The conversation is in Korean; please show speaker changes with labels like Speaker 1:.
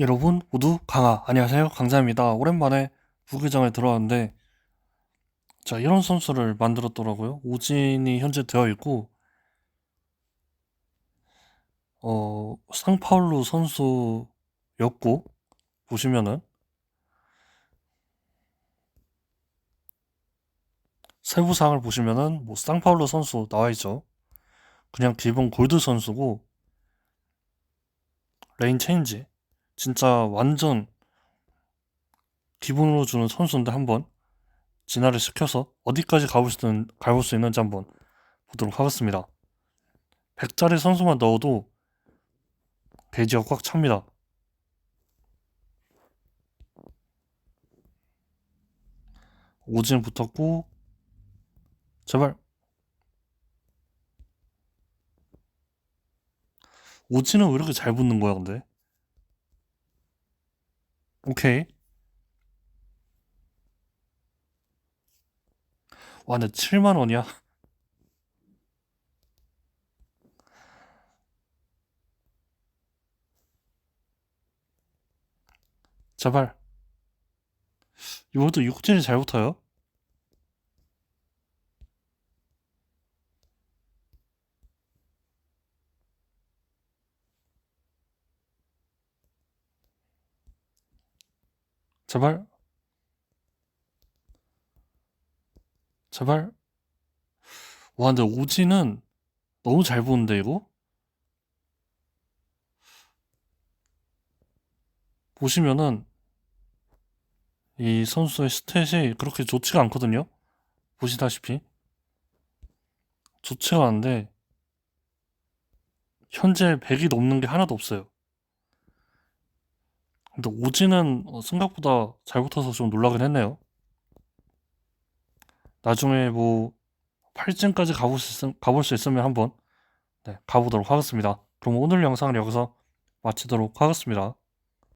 Speaker 1: 여러분 모두 강아. 안녕하세요. 강자입니다. 오랜만에 부계정에 들어왔는데 자 이런 선수를 만들었더라고요. 오진이 현재 되어 있고 어 상파울루 선수였고 보시면은 세부사항을 보시면은 뭐 상파울루 선수 나와 있죠. 그냥 기본 골드 선수고 레인 체인지 진짜 완전 기본으로 주는 선수인데 한번 진화를 시켜서 어디까지 가볼 수, 있는, 가볼 수 있는지 한번 보도록 하겠습니다. 100짜리 선수만 넣어도 베이지가 꽉 찹니다. 오진 붙었고 제발 오진은 왜 이렇게 잘 붙는 거야 근데 오케이 와, 근데 7만 원이야? 제발. 이것도 육질이 잘 붙어요? 제발. 제발. 와, 근데 오지는 너무 잘 보는데, 이거? 보시면은 이 선수의 스탯이 그렇게 좋지가 않거든요. 보시다시피 좋지가 않은데 현재 100이 넘는 게 하나도 없어요. 근데 오지는 어, 생각보다 잘 붙어서 좀 놀라긴 했네요. 나중에 뭐 8층까지 가볼 수, 있, 가볼 수 있으면 한번 네, 가보도록 하겠습니다. 그럼 오늘 영상을 여기서 마치도록 하겠습니다.